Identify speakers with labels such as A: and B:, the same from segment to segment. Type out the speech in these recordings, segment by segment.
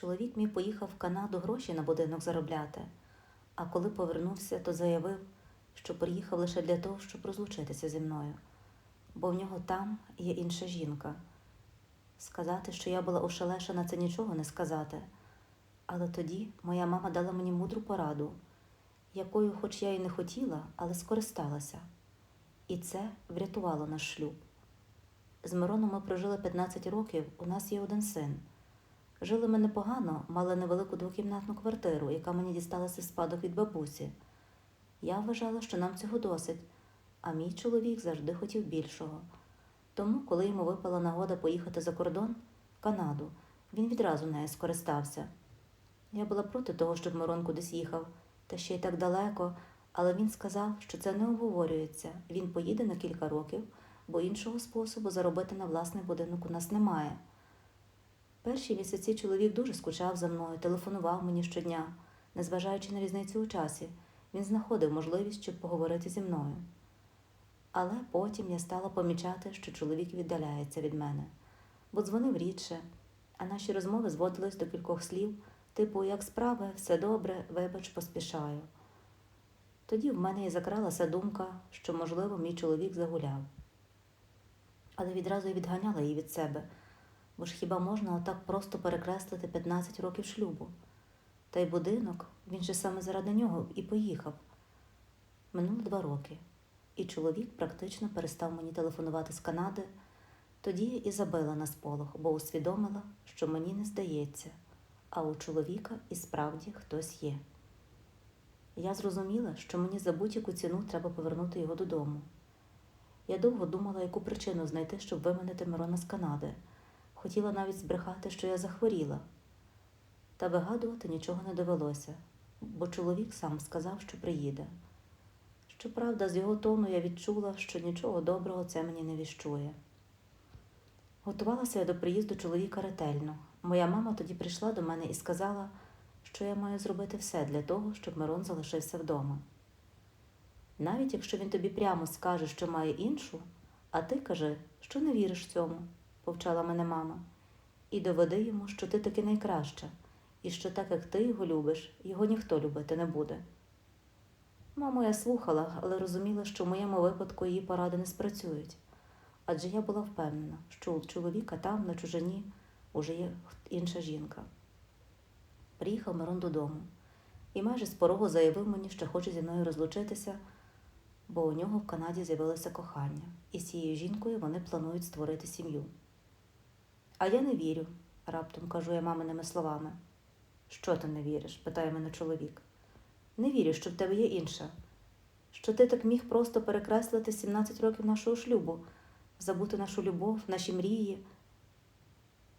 A: Чоловік мій поїхав в Канаду гроші на будинок заробляти, а коли повернувся, то заявив, що приїхав лише для того, щоб розлучитися зі мною, бо в нього там є інша жінка. Сказати, що я була ошелешена, це нічого не сказати. Але тоді моя мама дала мені мудру пораду, якою, хоч я й не хотіла, але скористалася. І це врятувало наш шлюб. З Мироном ми прожили 15 років, у нас є один син. Жили ми непогано, мали невелику двокімнатну квартиру, яка мені дісталася в спадок від бабусі. Я вважала, що нам цього досить, а мій чоловік завжди хотів більшого. Тому, коли йому випала нагода поїхати за кордон, в Канаду, він відразу нею скористався. Я була проти того, щоб Мирон кудись їхав, та ще й так далеко, але він сказав, що це не обговорюється. Він поїде на кілька років, бо іншого способу заробити на власний будинок у нас немає. Перші місяці чоловік дуже скучав за мною, телефонував мені щодня, незважаючи на різницю у часі, він знаходив можливість, щоб поговорити зі мною. Але потім я стала помічати, що чоловік віддаляється від мене, бо дзвонив рідше, а наші розмови зводились до кількох слів, типу як справи, все добре, вибач, поспішаю. Тоді в мене і закралася думка, що, можливо, мій чоловік загуляв. Але відразу й відганяла її від себе, бо ж хіба можна отак просто перекреслити 15 років шлюбу? Та й будинок, він же саме заради нього і поїхав. Минуло два роки, і чоловік практично перестав мені телефонувати з Канади. Тоді і забила на сполох, бо усвідомила, що мені не здається, а у чоловіка і справді хтось є. Я зрозуміла, що мені за будь-яку ціну треба повернути його додому. Я довго думала, яку причину знайти, щоб виманити Мирона з Канади. Хотіла навіть збрехати, що я захворіла. Та вигадувати нічого не довелося, бо чоловік сам сказав, що приїде. Щоправда, з його тону я відчула, що нічого доброго це мені не віщує. Готувалася я до приїзду чоловіка ретельно. Моя мама тоді прийшла до мене і сказала, що я маю зробити все для того, щоб Мирон залишився вдома. Навіть якщо він тобі прямо скаже, що має іншу, а ти кажи, що не віриш цьому, повчала мене мама, і доведи йому, що ти таки найкраща, і що так як ти його любиш, його ніхто любити не буде. Маму я слухала, але розуміла, що в моєму випадку її поради не спрацюють, адже я була впевнена, що у чоловіка там, на чужині, уже є інша жінка. Приїхав Мирон додому і майже з порогу заявив мені, що хоче зі мною розлучитися, бо у нього в Канаді з'явилося кохання, і з цією жінкою вони планують створити сім'ю. А я не вірю, раптом кажу я маминими словами. Що ти не віриш? питає мене чоловік. Не вірю, що в тебе є інша. Що ти так міг просто перекреслити 17 років нашого шлюбу, забути нашу любов, наші мрії.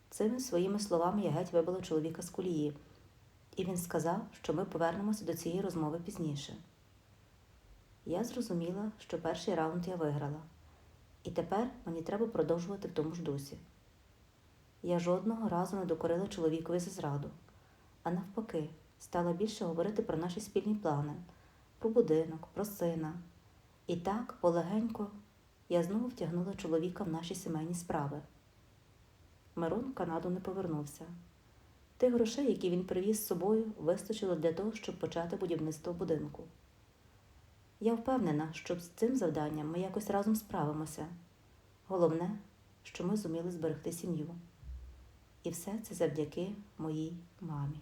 A: Цими своїми словами я геть вибила чоловіка з колії, і він сказав, що ми повернемося до цієї розмови пізніше. Я зрозуміла, що перший раунд я виграла, і тепер мені треба продовжувати в тому ж дусі. Я жодного разу не докорила чоловікові за зраду, а навпаки, стала більше говорити про наші спільні плани, про будинок, про сина. І так, полегенько, я знову втягнула чоловіка в наші сімейні справи. Мирон в Канаду не повернувся. Тих грошей, які він привіз з собою, вистачило для того, щоб почати будівництво будинку. Я впевнена, що з цим завданням ми якось разом справимося. Головне, що ми зуміли зберегти сім'ю. І все це завдяки моїй мамі.